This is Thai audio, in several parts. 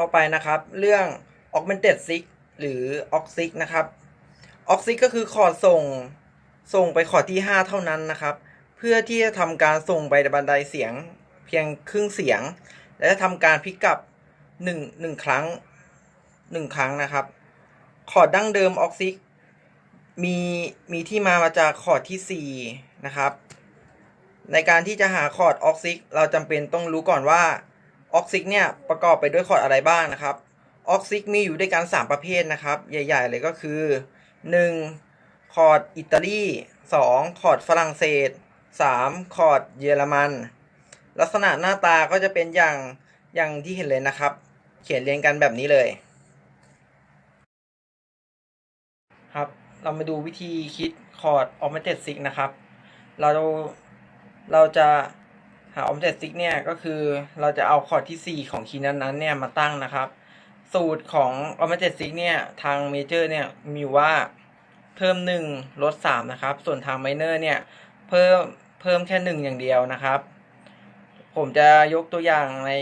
ต่อไปนะครับเรื่อง augmented six หรือ oxic นะครับ oxic ก็คือคอดส่งส่งไปคอดที่ 5 เท่านั้นนะครับ เพื่อที่จะทำการส่งไปบันไดเสียงเพียงครึ่งเสียง และจะทำการพิกกับ1 1 ครั้ง 1 ครั้งนะครับคอดดั้งเดิม oxic มีมีที่มามาจากคอดที่ 4 นะครับ ในการที่จะหาคอร์ดออกซิกเราจำเป็นต้องรู้ก่อนว่า ออกซิกเนี่ยประกอบไปด้วยคอร์ดอะไรบ้างนะครับ ออกซิกมีอยู่ด้วยกัน3ประเภทนะครับ ใหญ่ ๆ เลยก็คือ 1. คอร์ดอิตาลี 2. คอร์ดฝรั่งเศส 3. คอร์ดเยอรมัน ลักษณะหน้าตาก็จะเป็นอย่างอย่างที่เห็นเลยนะครับ เขียนเรียงกันแบบนี้เลย ครับ เรามาดูวิธีคิดคอร์ด augmented six นะครับ เราเราจะ หา augmented six เนี่ยก็คือเราจะเอาคอร์ดที่ 4 ของคีย์นั้นๆเนี่ยมาตั้งนะครับ สูตรของ augmented six เนี่ยทาง major เนี่ยมีว่าเพิ่ม 1 ลด 3 นะครับ ส่วนทาง minor เนี่ยเพิ่มเพิ่มแค่ 1 อย่างเดียวนะครับ ผมจะยกตัวอย่างใน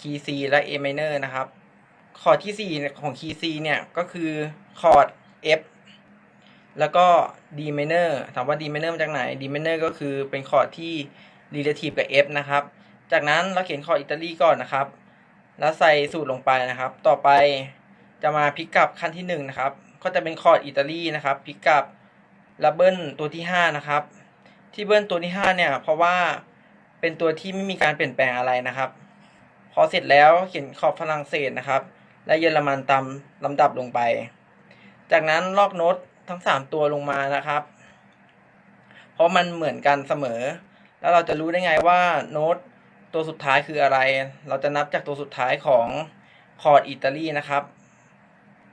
คีย์ C และ A minor นะครับ คอร์ดที่ 4 ของคีย์ C เนี่ยก็คือคอร์ด F แล้วก็ D minor ถามว่า D minor มาจากไหน D minor ก็คือเป็นคอร์ดที่ relative กับ F นะครับ จากนั้นเราเขียนคอร์ดอิตาลีก่อนนะครับ แล้วใส่สูตรลงไปนะครับ ต่อไปจะมาพลิกกลับขั้นที่1นะครับ ก็จะเป็นคอร์ดอิตาลีนะครับพลิกกลับล้วเบิลตัวที่ 5 นะครับ ที่เบิลตัวที่ 5 เนี่ย เพราะว่าเป็นตัวที่ไม่มีการเปลี่ยนแปลงอะไรนะครับ พอเสร็จแล้วเขียนขอบฝรั่งเศสนะครับ และเยอรมันตามลำดับลงไป จากนั้นลอกโน้ต ทั้ง3ตัวลงมานะครับ เพราะมันเหมือนกันเสมอ แล้วเราจะรู้ได้ไงว่าโน้ตตัวสุดท้ายคืออะไร เราจะนับจากตัวสุดท้ายของคอร์ดอิตาลีนะครับ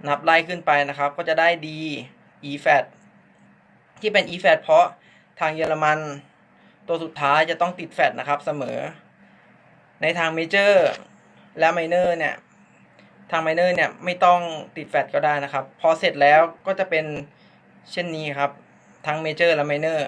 นับไล่ขึ้นไปนะครับ ก็จะได้ D E flat ที่เป็น E flat เพราะทางเยอรมันตัวสุดท้ายจะต้องติดแฟดนะครับเสมอ ในทางเมเจอร์และไมเนอร์เนี่ย ทางไมเนอร์เนี่ยไม่ต้องติดแฟดก็ได้นะครับ พอเสร็จแล้วก็จะเป็น เช่นนี้ครับ ทั้งเมเจอร์และไมเนอร์